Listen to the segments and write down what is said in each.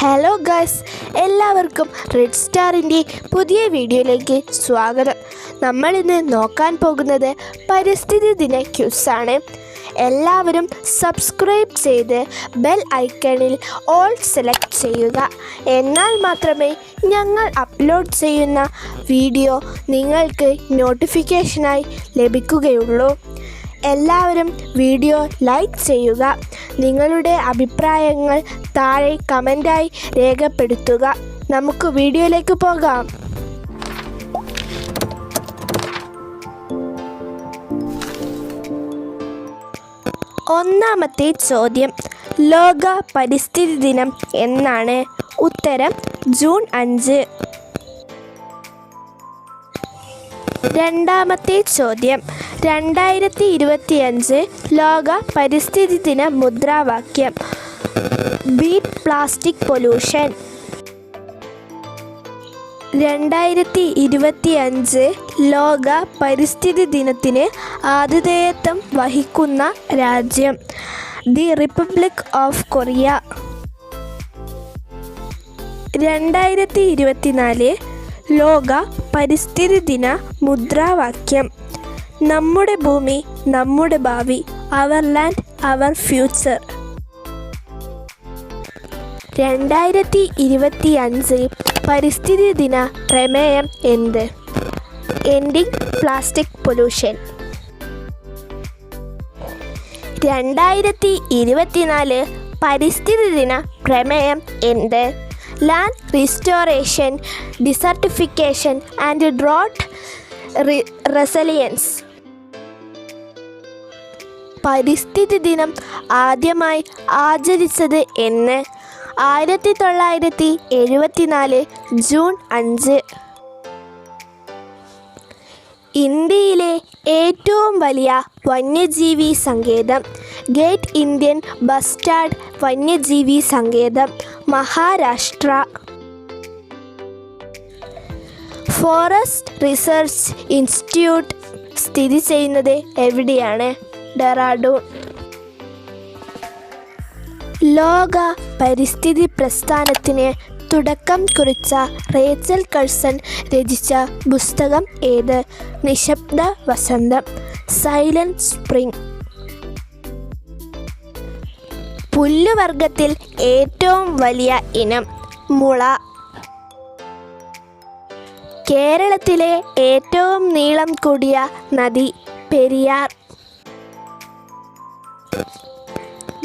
Hello guys എല്ലാവർക്കും red സ്റ്റാറിന്റെ പുതിയ വീഡിയോയിലേക്ക് സ്വാഗതം. നമ്മൾ ഇന്ന് നോക്കാൻ പോകുന്നത് പരിസ്ഥിതി ദിന ക്യൂസാണ് എല്ലാവരും സബ്സ്ക്രൈബ് ചെയ്ത് ബെൽ ഐക്കണിൽ ഓൾ സെലക്ട് ചെയ്യുക. എന്നാൽ മാത്രമേ ഞങ്ങൾ അപ്ലോഡ് ചെയ്യുന്ന വീഡിയോ നിങ്ങൾക്ക് നോട്ടിഫിക്കേഷനായി ലഭിക്കുകയുള്ളൂ. എല്ലാവരും വീഡിയോ ലൈക്ക് ചെയ്യുക. നിങ്ങളുടെ അഭിപ്രായങ്ങൾ താഴെ കമന്റായി രേഖപ്പെടുത്തുക. നമുക്ക് വീഡിയോയിലേക്ക് പോകാം. ഒന്നാമത്തെ ചോദ്യം ലോക പരിസ്ഥിതി ദിനം എന്നാണ്. ഉത്തരം ജൂൺ അഞ്ച്. രണ്ടാമത്തെ ചോദ്യം. രണ്ടായിരത്തി ഇരുപത്തിയഞ്ച് ലോക പരിസ്ഥിതി ദിന മുദ്രാവാക്യം. Beat plastic pollution. രണ്ടായിരത്തി ഇരുപത്തിയഞ്ച് ലോക പരിസ്ഥിതി ദിനത്തിന് ആതിഥേയത്വം വഹിക്കുന്ന രാജ്യം. The republic of Korea. രണ്ടായിരത്തി ഇരുപത്തിനാല് ലോക പരിസ്ഥിതി ദിന മുദ്രാവാക്യം. നമ്മുടെ ഭൂമി നമ്മുടെ ഭാവി അവർ ലാൻഡ് അവർ ഫ്യൂച്ചർ. രണ്ടായിരത്തി ഇരുപത്തി അഞ്ച് പരിസ്ഥിതി ദിന പ്രമേയം എന്ത്? Ending plastic pollution. രണ്ടായിരത്തി ഇരുപത്തിനാല് പരിസ്ഥിതി ദിന പ്രമേയം എന്ത്? Land restoration desertification and drought resilience പരിസ്ഥിതി ദിനം ആദ്യമായി ആചരിച്ചത് എന്ന് ആയിരത്തി തൊള്ളായിരത്തി എഴുപത്തിനാല് ജൂൺ അഞ്ച്. ഇന്ത്യയിലെ ഏറ്റവും വലിയ വന്യജീവി സങ്കേതം ഗേറ്റ് ഇന്ത്യൻ ബസ്റ്റാർഡ് വന്യജീവി സങ്കേതം മഹാരാഷ്ട്ര. ഫോറസ്റ്റ് റിസർച്ച് ഇൻസ്റ്റിറ്റ്യൂട്ട് സ്ഥിതി ചെയ്യുന്നത് എവിടെയാണ്? ഡെറാഡൂൺ. ലോക പരിസ്ഥിതി പ്രസ്ഥാനത്തിന് തുടക്കം കുറിച്ച റേച്ചൽ കഴ്സൺ രചിച്ച പുസ്തകം ഏത്? നിശബ്ദ വസന്തം. Silent spring. പുല്ലുവർഗത്തിൽ ഏറ്റവും വലിയ ഇനം മുള. കേരളത്തിലെ ഏറ്റവും നീളം കൂടിയ നദി പെരിയാർ.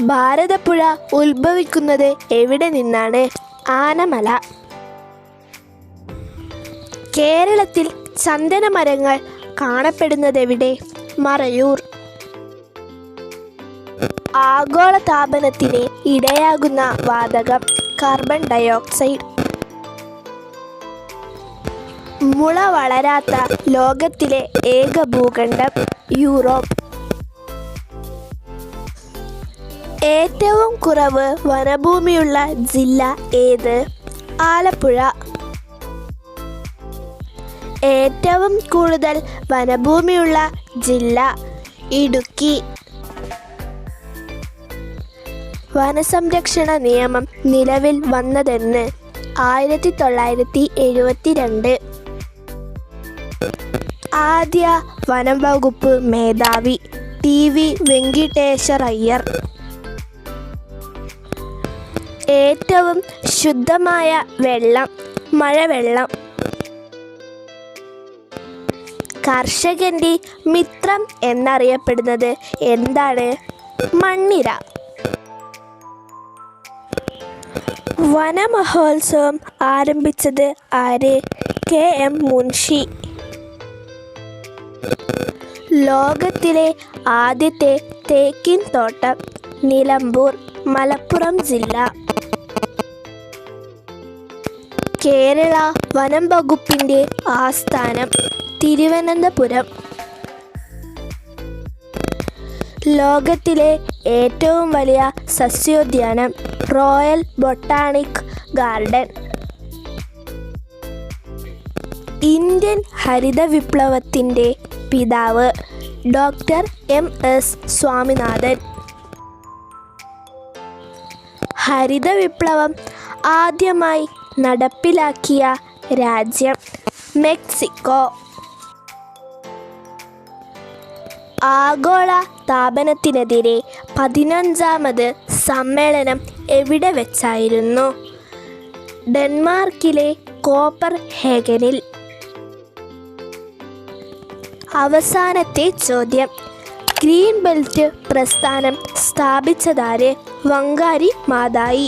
ഭാരതപ്പുഴ ഉത്ഭവിക്കുന്നത് എവിടെ നിന്നാണ്? ആനമല. കേരളത്തിൽ ചന്ദനമരങ്ങൾ കാണപ്പെടുന്നതെവിടെ? മറയൂർ. ആഗോളതാപനത്തിന് ഇടയാകുന്ന വാതകം കാർബൺ ഡയോക്സൈഡ് മുള വളരാത്ത ലോകത്തിലെ ഏക ഭൂഖണ്ഡം യൂറോപ്പ്. ഏറ്റവും കുറവ് വനഭൂമിയുള്ള ജില്ല ഏത്? ആലപ്പുഴ. ഏറ്റവും കൂടുതൽ വനഭൂമിയുള്ള ജില്ല ഇടുക്കി. വനസംരക്ഷണ നിയമം നിലവിൽ വന്നതെന്ന് ആയിരത്തി തൊള്ളായിരത്തി എഴുപത്തിരണ്ട് ആദ്യ വനം വകുപ്പ് മേധാവി ടി വി വെങ്കിട്ടേശ്വർ അയ്യർ ഏറ്റവും ശുദ്ധമായ വെള്ളം മഴവെള്ളം. കർഷകന്റെ മിത്രം എന്നറിയപ്പെടുന്നത് എന്താണ്? മണ്ണിര. വനമഹോത്സവം ആരംഭിച്ചത് ആര്? കെ. എം. മുൻഷി. ലോകത്തിലെ ആദ്യത്തെ തേക്കിൻ തോട്ടം. നിലമ്പൂർ മലപ്പുറം ജില്ല. കേരള വനം വകുപ്പിന്റെ ആസ്ഥാനം തിരുവനന്തപുരം. ലോകത്തിലെ ഏറ്റവും വലിയ സസ്യോദ്യാനം റോയൽ ബൊട്ടാണിക് ഗാർഡൻ. ഇന്ത്യൻ ഹരിത വിപ്ലവത്തിന്റെ പിതാവ് ഡോക്ടർ എം എസ് സ്വാമിനാഥൻ. ഹരിത വിപ്ലവം ആദ്യമായി നടപ്പിലാക്കിയ രാജ്യം മെക്സിക്കോ. ആഗോള താപനത്തിനെതിരെ പതിനഞ്ചാമത് സമ്മേളനം എവിടെ വെച്ചായിരുന്നു? ഡെൻമാർക്കിലെ കോപ്പർ ഹേഗനിൽ അവസാനത്തെ ചോദ്യം. ഗ്രീൻ ബെൽറ്റ് പ്രസ്ഥാനം സ്ഥാപിച്ചതാര്? Wangari Maadai.